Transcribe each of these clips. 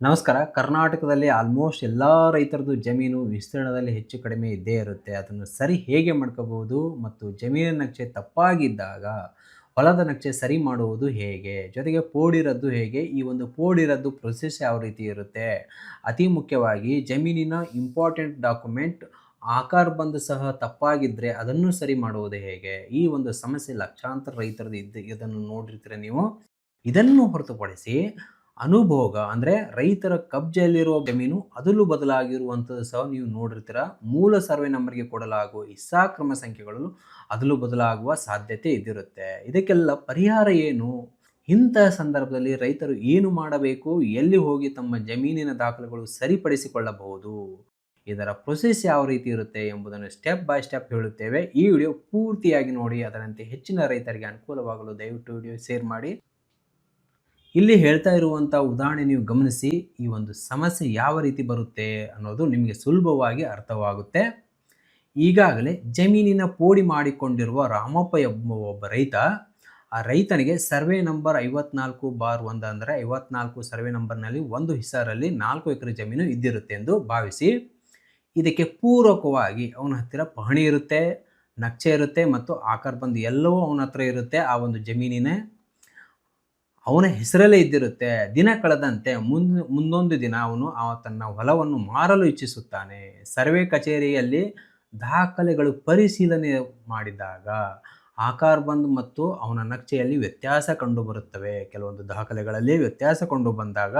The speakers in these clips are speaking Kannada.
ನಮಸ್ಕಾರ. ಕರ್ನಾಟಕದಲ್ಲಿ ಆಲ್ಮೋಸ್ಟ್ ಎಲ್ಲ ರೈತರದ್ದು ಜಮೀನು ವಿಸ್ತೀರ್ಣದಲ್ಲಿ ಹೆಚ್ಚು ಕಡಿಮೆ ಇದ್ದೇ ಇರುತ್ತೆ. ಅದನ್ನು ಸರಿ ಹೇಗೆ ಮಾಡ್ಕೋಬಹುದು ಮತ್ತು ಜಮೀನಿನ ನಕ್ಷೆ ತಪ್ಪಾಗಿದ್ದಾಗ ಹೊಲದ ನಕ್ಷೆ ಸರಿ ಮಾಡುವುದು ಹೇಗೆ? ಜೊತೆಗೆ ಪೋಡಿರದ್ದು ಹೇಗೆ? ಈ ಒಂದು ಪೋಡಿರದ್ದು ಪ್ರೊಸೆಸ್ ಯಾವ ರೀತಿ ಇರುತ್ತೆ? ಅತಿ ಮುಖ್ಯವಾಗಿ ಜಮೀನಿನ ಇಂಪಾರ್ಟೆಂಟ್ ಡಾಕ್ಯುಮೆಂಟ್ ಆಕಾರ ಬಂದು ಸಹ ತಪ್ಪಾಗಿದ್ದರೆ ಅದನ್ನು ಸರಿ ಮಾಡುವುದು ಹೇಗೆ? ಈ ಒಂದು ಸಮಸ್ಯೆ ಲಕ್ಷಾಂತರ ರೈತರದ್ದು ಇದ್ದು ಇದನ್ನು ನೋಡಿರ್ತೀರ ನೀವು? ಇದನ್ನು ಹೊರತುಪಡಿಸಿ ಅನುಭೋಗ ಅಂದರೆ ರೈತರ ಕಬ್ಜೆಯಲ್ಲಿರುವ ಜಮೀನು ಅದಲು ಬದಲಾಗಿರುವಂಥದ್ದು ಸಹ ನೀವು ನೋಡಿರ್ತೀರ. ಮೂಲ ಸರ್ವೆ ನಂಬರ್ಗೆ ಕೊಡಲಾಗುವ ಇಸ್ಸಾ ಕ್ರಮ ಸಂಖ್ಯೆಗಳಲ್ಲೂ ಅದಲು ಬದಲಾಗುವ ಸಾಧ್ಯತೆ ಇದ್ದಿರುತ್ತೆ ಇದಕ್ಕೆಲ್ಲ ಪರಿಹಾರ ಏನು? ಇಂತಹ ಸಂದರ್ಭದಲ್ಲಿ ರೈತರು ಏನು ಮಾಡಬೇಕು? ಎಲ್ಲಿ ಹೋಗಿ ತಮ್ಮ ಜಮೀನಿನ ದಾಖಲೆಗಳು ಸರಿಪಡಿಸಿಕೊಳ್ಳಬಹುದು? ಇದರ ಪ್ರೊಸೆಸ್ ಯಾವ ರೀತಿ ಇರುತ್ತೆ ಎಂಬುದನ್ನು ಸ್ಟೆಪ್ ಬೈ ಸ್ಟೆಪ್ ಹೇಳುತ್ತೇವೆ. ಈ ವಿಡಿಯೋ ಪೂರ್ತಿಯಾಗಿ ನೋಡಿ, ಅದರಂತೆ ಹೆಚ್ಚಿನ ರೈತರಿಗೆ ಅನುಕೂಲವಾಗಲು ದಯವಿಟ್ಟು ವಿಡಿಯೋ ಶೇರ್ ಮಾಡಿ. ಇಲ್ಲಿ ಹೇಳ್ತಾ ಇರುವಂಥ ಉದಾಹರಣೆ ನೀವು ಗಮನಿಸಿ, ಈ ಒಂದು ಸಮಸ್ಯೆ ಯಾವ ರೀತಿ ಬರುತ್ತೆ ಅನ್ನೋದು ನಿಮಗೆ ಸುಲಭವಾಗಿ ಅರ್ಥವಾಗುತ್ತೆ. ಈಗಾಗಲೇ ಜಮೀನಿನ ಪೋಡಿ ಮಾಡಿಕೊಂಡಿರುವ ರಾಮಪ್ಪ ಎಂಬ ಒಬ್ಬ ರೈತ, ಆ ರೈತನಿಗೆ ಸರ್ವೆ ನಂಬರ್ ಐವತ್ನಾಲ್ಕು ಬಾರ್ ಒಂದು ಅಂದರೆ ಐವತ್ನಾಲ್ಕು ಸರ್ವೆ ನಂಬರ್ನಲ್ಲಿ ಒಂದು ಹಿಸಾರಲ್ಲಿ ನಾಲ್ಕು ಎಕರೆ ಜಮೀನು ಇದ್ದಿರುತ್ತೆ ಎಂದು ಭಾವಿಸಿ, ಇದಕ್ಕೆ ಪೂರಕವಾಗಿ ಅವನ ಹತ್ತಿರ ಪಹಣಿ ಇರುತ್ತೆ, ನಕ್ಷೆ ಇರುತ್ತೆ ಮತ್ತು ಆಕಾರ ಬಂದು ಎಲ್ಲವೂ ಅವನ ಹತ್ರ ಇರುತ್ತೆ ಆ ಒಂದು ಜಮೀನಿನ. ಅವನ ಹೆಸರಲ್ಲೇ ಇದ್ದಿರುತ್ತೆ. ದಿನ ಕಳೆದಂತೆ ಮುಂದ್ ಮುಂದೊಂದು ದಿನ ಅವನು ತನ್ನ ಹೊಲವನ್ನು ಮಾರಲು ಇಚ್ಛಿಸುತ್ತಾನೆ. ಸರ್ವೆ ಕಚೇರಿಯಲ್ಲಿ ದಾಖಲೆಗಳು ಪರಿಶೀಲನೆ ಮಾಡಿದಾಗ ಆಕಾರ ಬಂದು ಮತ್ತು ಅವನ ನಕ್ಷೆಯಲ್ಲಿ ವ್ಯತ್ಯಾಸ ಕಂಡು ಬರುತ್ತವೆ. ಕೆಲವೊಂದು ದಾಖಲೆಗಳಲ್ಲಿ ವ್ಯತ್ಯಾಸ ಕಂಡು ಬಂದಾಗ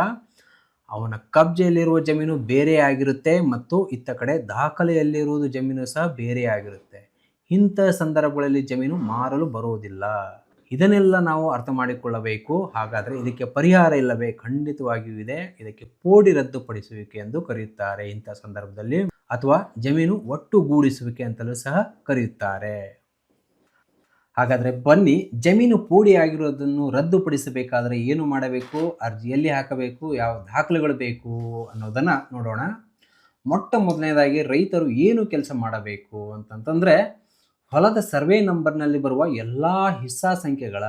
ಅವನ ಕಬ್ಜೆಯಲ್ಲಿರುವ ಜಮೀನು ಬೇರೆಯಾಗಿರುತ್ತೆ ಮತ್ತು ಇತ್ತ ಕಡೆ ದಾಖಲೆಯಲ್ಲಿರುವುದು ಜಮೀನು ಸಹ ಬೇರೆಯಾಗಿರುತ್ತೆ ಇಂಥ ಸಂದರ್ಭಗಳಲ್ಲಿ ಜಮೀನು ಮಾರಲು ಬರುವುದಿಲ್ಲ. ಇದನ್ನೆಲ್ಲ ನಾವು ಅರ್ಥ ಮಾಡಿಕೊಳ್ಳಬೇಕು. ಹಾಗಾದರೆ ಇದಕ್ಕೆ ಪರಿಹಾರ ಇಲ್ಲವೇ? ಖಂಡಿತವಾಗಿಯೂ ಇದೆ. ಇದಕ್ಕೆ ಪೋಡಿ ರದ್ದುಪಡಿಸುವಿಕೆ ಎಂದು ಕರೆಯುತ್ತಾರೆ ಇಂಥ ಸಂದರ್ಭದಲ್ಲಿ. ಅಥವಾ ಜಮೀನು ಒಟ್ಟುಗೂಡಿಸುವಿಕೆ ಅಂತಲೂ ಸಹ ಕರೆಯುತ್ತಾರೆ. ಹಾಗಾದರೆ ಬನ್ನಿ, ಜಮೀನು ಪೋಡಿ ಆಗಿರೋದನ್ನು ರದ್ದುಪಡಿಸಬೇಕಾದರೆ ಏನು ಮಾಡಬೇಕು? ಅರ್ಜಿ ಎಲ್ಲಿ ಹಾಕಬೇಕು? ಯಾವ ದಾಖಲೆಗಳು ಬೇಕು ಅನ್ನೋದನ್ನು ನೋಡೋಣ. ಮೊಟ್ಟ ಮೊದಲನೇದಾಗಿ ರೈತರು ಏನು ಕೆಲಸ ಮಾಡಬೇಕು ಅಂತಂತಂದರೆ ಹೊಲದ ಸರ್ವೆ ನಂಬರ್ನಲ್ಲಿ ಬರುವ ಎಲ್ಲ ಹಿಸ್ಸಾ ಸಂಖ್ಯೆಗಳ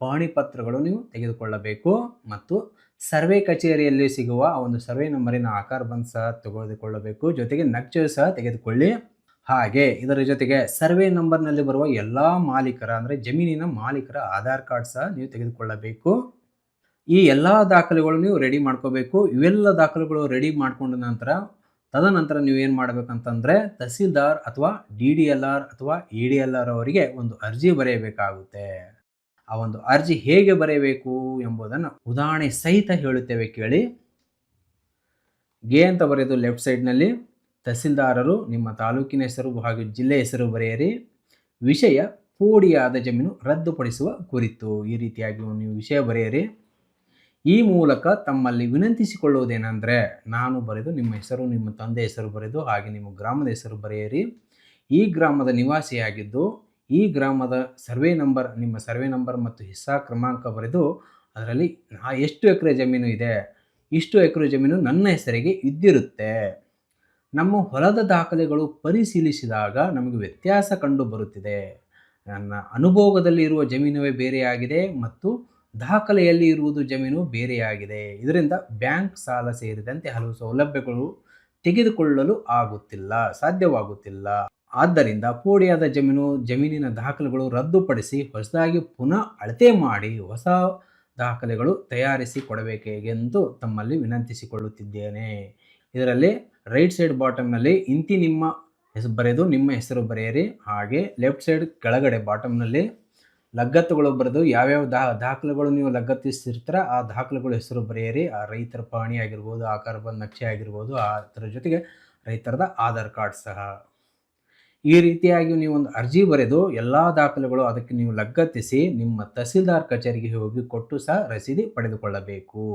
ಪಹಣಿಪತ್ರಗಳು ನೀವು ತೆಗೆದುಕೊಳ್ಳಬೇಕು ಮತ್ತು ಸರ್ವೆ ಕಚೇರಿಯಲ್ಲಿ ಸಿಗುವ ಒಂದು ಸರ್ವೆ ನಂಬರಿನ ಆಕಾರ ಬಂದು ಸಹ ತೆಗೆದುಕೊಳ್ಳಬೇಕು. ಜೊತೆಗೆ ನಕ್ಷೆ ಸಹ ತೆಗೆದುಕೊಳ್ಳಿ. ಹಾಗೆ ಇದರ ಜೊತೆಗೆ ಸರ್ವೆ ನಂಬರ್ನಲ್ಲಿ ಬರುವ ಎಲ್ಲ ಮಾಲೀಕರ ಅಂದರೆ ಜಮೀನಿನ ಮಾಲೀಕರ ಆಧಾರ್ ಕಾರ್ಡ್ ಸಹ ನೀವು ತೆಗೆದುಕೊಳ್ಳಬೇಕು. ಈ ಎಲ್ಲ ದಾಖಲೆಗಳು ನೀವು ರೆಡಿ ಮಾಡ್ಕೋಬೇಕು. ಇವೆಲ್ಲ ದಾಖಲೆಗಳು ರೆಡಿ ಮಾಡಿಕೊಂಡ ನಂತರ ತದನಂತರ ನೀವು ಏನು ಮಾಡಬೇಕಂತಂದರೆ ತಹಸೀಲ್ದಾರ್ ಅಥವಾ ಡಿ ಡಿ ಎಲ್ ಆರ್ ಅಥವಾ ಇ ಡಿ ಎಲ್ ಆರ್ ಅವರಿಗೆ ಒಂದು ಅರ್ಜಿ ಬರೆಯಬೇಕಾಗುತ್ತೆ. ಆ ಒಂದು ಅರ್ಜಿ ಹೇಗೆ ಬರೆಯಬೇಕು ಎಂಬುದನ್ನು ಉದಾಹರಣೆ ಸಹಿತ ಹೇಳುತ್ತೇವೆ ಕೇಳಿ. ಗೆ ಅಂತ ಬರೆಯೋದು ಲೆಫ್ಟ್ ಸೈಡ್ನಲ್ಲಿ ತಹಸೀಲ್ದಾರರು ನಿಮ್ಮ ತಾಲೂಕಿನ ಹೆಸರು ಹಾಗೂ ಜಿಲ್ಲೆ ಹೆಸರು ಬರೆಯಿರಿ. ವಿಷಯ ಪೋಡಿಯಾದ ಜಮೀನು ರದ್ದುಪಡಿಸುವ ಕುರಿತು ಈ ರೀತಿಯಾಗಿ ನೀವು ವಿಷಯ ಬರೆಯಿರಿ. ಈ ಮೂಲಕ ತಮ್ಮಲ್ಲಿ ವಿನಂತಿಸಿಕೊಳ್ಳುವುದೇನೆಂದರೆ, ನಾನು ಬರೆದು ನಿಮ್ಮ ಹೆಸರು, ನಿಮ್ಮ ತಂದೆ ಹೆಸರು ಬರೆದು, ಹಾಗೆ ನಿಮ್ಮ ಗ್ರಾಮದ ಹೆಸರು ಬರೆಯಿರಿ. ಈ ಗ್ರಾಮದ ನಿವಾಸಿಯಾಗಿದ್ದು, ಈ ಗ್ರಾಮದ ಸರ್ವೆ ನಂಬರ್, ನಿಮ್ಮ ಸರ್ವೆ ನಂಬರ್ ಮತ್ತು ಹಿಸ್ಸಾ ಕ್ರಮಾಂಕ ಬರೆದು, ಅದರಲ್ಲಿ ಎಷ್ಟು ಎಕರೆ ಜಮೀನು ಇದೆ, ಇಷ್ಟು ಎಕರೆ ಜಮೀನು ನನ್ನ ಹೆಸರಿಗೆ ಇದ್ದಿರುತ್ತೆ. ನಮ್ಮ ಹೊಲದ ದಾಖಲೆಗಳು ಪರಿಶೀಲಿಸಿದಾಗ ನಮಗೆ ವ್ಯತ್ಯಾಸ ಕಂಡು ಬರುತ್ತಿದೆ. ನನ್ನ ಅನುಭೋಗದಲ್ಲಿ ಇರುವ ಜಮೀನುವೇ ಬೇರೆಯಾಗಿದೆ ಮತ್ತು ದಾಖಲೆಯಲ್ಲಿ ಇರುವುದು ಜಮೀನು ಬೇರೆಯಾಗಿದೆ. ಇದರಿಂದ ಬ್ಯಾಂಕ್ ಸಾಲ ಸೇರಿದಂತೆ ಹಲವು ಸೌಲಭ್ಯಗಳು ತೆಗೆದುಕೊಳ್ಳಲು ಆಗುತ್ತಿಲ್ಲ, ಸಾಧ್ಯವಾಗುತ್ತಿಲ್ಲ. ಆದ್ದರಿಂದ ಪೋಡಿಯಾದ ಜಮೀನು, ಜಮೀನಿನ ದಾಖಲೆಗಳು ರದ್ದುಪಡಿಸಿ ಹೊಸದಾಗಿ ಪುನಃ ಅಳತೆ ಮಾಡಿ ಹೊಸ ದಾಖಲೆಗಳು ತಯಾರಿಸಿ ಕೊಡಬೇಕೆಂದು ತಮ್ಮಲ್ಲಿ ವಿನಂತಿಸಿಕೊಳ್ಳುತ್ತಿದ್ದೇನೆ. ಇದರಲ್ಲಿ ರೈಟ್ ಸೈಡ್ ಬಾಟಮ್ನಲ್ಲಿ ಇಂತಿ ನಿಮ್ಮ ಹೆಸರು ಬರೆದು ನಿಮ್ಮ ಹೆಸರು ಬರೆಯಿರಿ. ಹಾಗೆ ಲೆಫ್ಟ್ ಸೈಡ್ ಕೆಳಗಡೆ ಬಾಟಮ್ನಲ್ಲಿ ಲಗ್ಗತ್ತುಗಳು ಬರೆದು ಯಾವ್ಯಾವ ದಾ, ದಾಖಲೆಗಳು ನೀವು ಲಗ್ಗತ್ತಿಸ್ತಿರ್ತೀರ ಆ ದಾಖಲೆಗಳ ಹೆಸರು ಬರೆಯಿರಿ. ಆ ರೈತರ ಪಹಣಿ ಆಗಿರ್ಬೋದು, ಆಕಾರ ಬಂದ ನಕ್ಷೆ ಆಗಿರ್ಬೋದು ಅದರ ಜೊತೆಗೆ ರೈತರದ ಆಧಾರ್ ಕಾರ್ಡ್ ಸಹ. ಈ ರೀತಿಯಾಗಿ ನೀವು ಒಂದು ಅರ್ಜಿ ಬರೆದು ಎಲ್ಲ ದಾಖಲೆಗಳು ಅದಕ್ಕೆ ನೀವು ಲಗ್ಗತ್ತಿಸಿ ನಿಮ್ಮ ತಹಸೀಲ್ದಾರ್ ಕಚೇರಿಗೆ ಹೋಗಿ ಕೊಟ್ಟು ಸಹ ರಸೀದಿ ಪಡೆದುಕೊಳ್ಳಬೇಕು.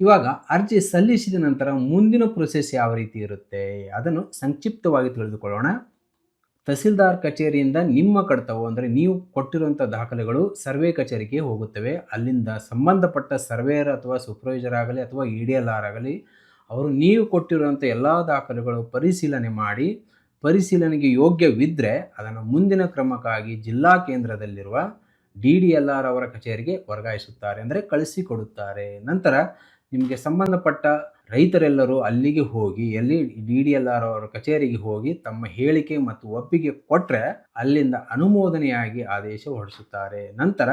ಇವಾಗ ಅರ್ಜಿ ಸಲ್ಲಿಸಿದ ನಂತರ ಮುಂದಿನ ಪ್ರೊಸೆಸ್ ಯಾವ ರೀತಿ ಇರುತ್ತೆ? ಅದನ್ನು ಸಂಕ್ಷಿಪ್ತವಾಗಿ ತಿಳಿದುಕೊಳ್ಳೋಣ. ತಹಸೀಲ್ದಾರ್ ಕಚೇರಿಯಿಂದ ನಿಮ್ಮ ಕಡತವು ಅಂದರೆ ನೀವು ಕೊಟ್ಟಿರುವಂಥ ದಾಖಲೆಗಳು ಸರ್ವೆ ಕಚೇರಿಗೆ ಹೋಗುತ್ತವೆ. ಅಲ್ಲಿಂದ ಸಂಬಂಧಪಟ್ಟ ಸರ್ವೇಯರ್ ಅಥವಾ ಸೂಪರ್ವೈಸರ್ ಆಗಲಿ ಅಥವಾ ಇ ಡಿ ಎಲ್ ಆರ್ ಆಗಲಿ, ಅವರು ನೀವು ಕೊಟ್ಟಿರುವಂಥ ಎಲ್ಲ ದಾಖಲೆಗಳು ಪರಿಶೀಲನೆ ಮಾಡಿ, ಪರಿಶೀಲನೆಗೆ ಯೋಗ್ಯವಿದ್ದರೆ ಅದನ್ನು ಮುಂದಿನ ಕ್ರಮಕ್ಕಾಗಿ ಜಿಲ್ಲಾ ಕೇಂದ್ರದಲ್ಲಿರುವ ಡಿ ಡಿ ಎಲ್ ಆರ್ ಅವರ ಕಚೇರಿಗೆ ವರ್ಗಾಯಿಸುತ್ತಾರೆ ಅಂದರೆ ಕಳಿಸಿಕೊಡುತ್ತಾರೆ ನಂತರ ನಿಮಗೆ ಸಂಬಂಧಪಟ್ಟ ರೈತರೆಲ್ಲರೂ ಅಲ್ಲಿಗೆ ಹೋಗಿ, ಎಲ್ಲಿ ಡಿ ಡಿ ಎಲ್ ಆರ್ ಅವರ ಕಚೇರಿಗೆ ಹೋಗಿ ತಮ್ಮ ಹೇಳಿಕೆ ಮತ್ತು ಒಪ್ಪಿಗೆ ಕೊಟ್ಟರೆ ಅಲ್ಲಿಂದ ಅನುಮೋದನೆಯಾಗಿ ಆದೇಶ ಹೊರಡಿಸುತ್ತಾರೆ. ನಂತರ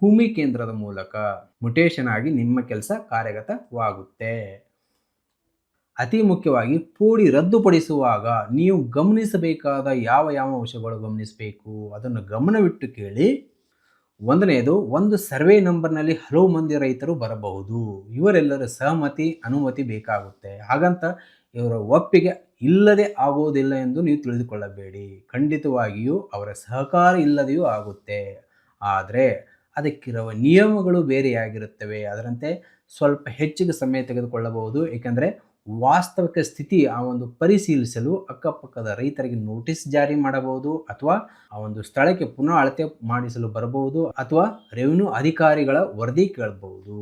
ಭೂಮಿ ಕೇಂದ್ರದ ಮೂಲಕ ಮುಟೇಶನ್ ಆಗಿ ನಿಮ್ಮ ಕೆಲಸ ಕಾರ್ಯಗತವಾಗುತ್ತೆ. ಅತಿ ಮುಖ್ಯವಾಗಿ ಪೋಡಿ ರದ್ದುಪಡಿಸುವಾಗ ನೀವು ಗಮನಿಸಬೇಕಾದ ಯಾವ ಯಾವ ಅಂಶಗಳು ಗಮನಿಸಬೇಕು? ಅದನ್ನು ಗಮನವಿಟ್ಟು ಕೇಳಿ. ಒಂದನೆಯದು, ಒಂದು ಸರ್ವೆ ನಂಬರ್ನಲ್ಲಿ ಹಲವು ಮಂದಿ ರೈತರು ಬರಬಹುದು. ಇವರೆಲ್ಲರ ಸಹಮತಿ, ಅನುಮತಿ ಬೇಕಾಗುತ್ತೆ. ಹಾಗಂತ ಇವರ ಒಪ್ಪಿಗೆ ಇಲ್ಲದೆ ಆಗುವುದಿಲ್ಲ ಎಂದು ನೀವು ತಿಳಿದುಕೊಳ್ಳಬೇಡಿ. ಖಂಡಿತವಾಗಿಯೂ ಅವರ ಸಹಕಾರ ಇಲ್ಲದೆಯೂ ಆಗುತ್ತೆ. ಆದರೆ, ಅದಕ್ಕಿರುವ ನಿಯಮಗಳು ಬೇರೆಯಾಗಿರುತ್ತವೆ. ಅದರಂತೆ ಸ್ವಲ್ಪ ಹೆಚ್ಚಿಗೆ ಸಮಯ ತೆಗೆದುಕೊಳ್ಳಬಹುದು. ಏಕೆಂದರೆ ವಾಸ್ತವಿಕ ಸ್ಥಿತಿ ಆ ಒಂದು ಪರಿಶೀಲಿಸಲು ಅಕ್ಕಪಕ್ಕದ ರೈತರಿಗೆ ನೋಟಿಸ್ ಜಾರಿ ಮಾಡಬಹುದು ಅಥವಾ ಆ ಒಂದು ಸ್ಥಳಕ್ಕೆ ಪುನಃ ಅಳತೆ ಮಾಡಿಸಲು ಬರಬಹುದು ಅಥವಾ ರೆವಿನ್ಯೂ ಅಧಿಕಾರಿಗಳ ವರದಿ ಕೇಳಬಹುದು.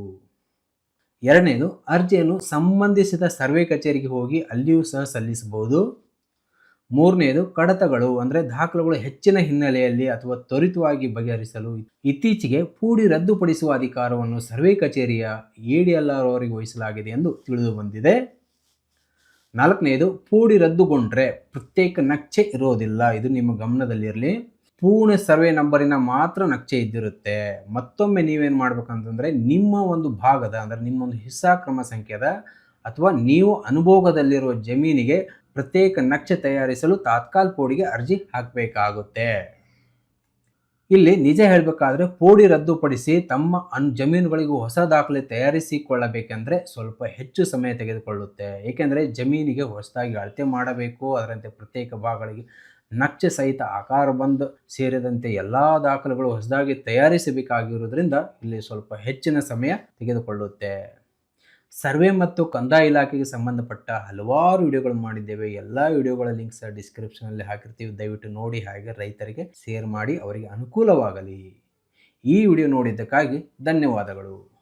ಎರಡನೇದು, ಅರ್ಜಿಯನ್ನು ಸಂಬಂಧಿಸಿದ ಸರ್ವೆ ಕಚೇರಿಗೆ ಹೋಗಿ ಅಲ್ಲಿಯೂ ಸಹ ಸಲ್ಲಿಸಬಹುದು. ಮೂರನೆಯದು ಕಡತಗಳು ಅಂದರೆ ದಾಖಲೆಗಳು ಹೆಚ್ಚಿನ ಹಿನ್ನೆಲೆಯಲ್ಲಿ ಅಥವಾ ತ್ವರಿತವಾಗಿ ಬಗೆಹರಿಸಲು ಇತ್ತೀಚೆಗೆ ಪೂಡಿ ರದ್ದುಪಡಿಸುವ ಅಧಿಕಾರವನ್ನು ಸರ್ವೆ ಕಚೇರಿಯ ಎ ಡಿ ಎಲ್ ಆರ್ ಅವರಿಗೆ ವಹಿಸಲಾಗಿದೆ ಎಂದು ತಿಳಿದು ಬಂದಿದೆ. ನಾಲ್ಕನೆಯದು ಪೂಡಿ ರದ್ದುಗೊಂಡ್ರೆ ಪ್ರತ್ಯೇಕ ನಕ್ಷೆ ಇರೋದಿಲ್ಲ. ಇದು ನಿಮ್ಮ ಗಮನದಲ್ಲಿರಲಿ. ಪೂರ್ಣ ಸರ್ವೆ ನಂಬರಿನ ಮಾತ್ರ ನಕ್ಷೆ ಇದ್ದಿರುತ್ತೆ. ಮತ್ತೊಮ್ಮೆ ನೀವೇನು ಮಾಡ್ಬೇಕಂತಂದರೆ, ನಿಮ್ಮ ಒಂದು ಭಾಗದ, ಅಂದರೆ ನಿಮ್ಮ ಒಂದು ಹಿಸ್ಸಾ ಕ್ರಮ ಸಂಖ್ಯೆದ, ಅಥವಾ ನೀವು ಅನುಭೋಗದಲ್ಲಿರುವ ಜಮೀನಿಗೆ ಪ್ರತ್ಯೇಕ ನಕ್ಷೆ ತಯಾರಿಸಲು ತಾತ್ಕಾಲ್ ಪೋಡಿಗೆ ಅರ್ಜಿ ಹಾಕಬೇಕಾಗುತ್ತೆ. ಇಲ್ಲಿ ನಿಜ ಹೇಳಬೇಕಾದ್ರೆ ಪೋಡಿ ರದ್ದುಪಡಿಸಿ ತಮ್ಮ ಅನ್, ಜಮೀನುಗಳಿಗೂ ಹೊಸ ದಾಖಲೆ ತಯಾರಿಸಿಕೊಳ್ಳಬೇಕೆಂದರೆ ಸ್ವಲ್ಪ ಹೆಚ್ಚು ಸಮಯ ತೆಗೆದುಕೊಳ್ಳುತ್ತೆ. ಏಕೆಂದರೆ ಜಮೀನಿಗೆ ಹೊಸದಾಗಿ ಅಳತೆ ಮಾಡಬೇಕು, ಅದರಂತೆ ಪ್ರತ್ಯೇಕ ಭಾಗಗಳಿಗೆ ನಕ್ಷೆ ಸಹಿತ ಆಕಾರ ಬಂದು ಸೇರಿದಂತೆ ಎಲ್ಲ ದಾಖಲೆಗಳು ಹೊಸದಾಗಿ ತಯಾರಿಸಬೇಕಾಗಿರುವುದರಿಂದ ಇಲ್ಲಿ ಸ್ವಲ್ಪ ಹೆಚ್ಚಿನ ಸಮಯ ತೆಗೆದುಕೊಳ್ಳುತ್ತೆ. ಸರ್ವೆ ಮತ್ತು ಕಂದಾಯ ಇಲಾಖೆಗೆ ಸಂಬಂಧಪಟ್ಟ ಹಲವಾರು ವಿಡಿಯೋಗಳು ಮಾಡಿದ್ದೇವೆ. ಎಲ್ಲ ವಿಡಿಯೋಗಳ ಲಿಂಕ್ಸ್ ಡಿಸ್ಕ್ರಿಪ್ಷನಲ್ಲಿ ಹಾಕಿರ್ತೀವಿ. ದಯವಿಟ್ಟು ನೋಡಿ, ಹಾಗೆ ರೈತರಿಗೆ ಶೇರ್ ಮಾಡಿ, ಅವರಿಗೆ ಅನುಕೂಲವಾಗಲಿ. ಈ ವಿಡಿಯೋ ನೋಡಿದ್ದಕ್ಕಾಗಿ ಧನ್ಯವಾದಗಳು.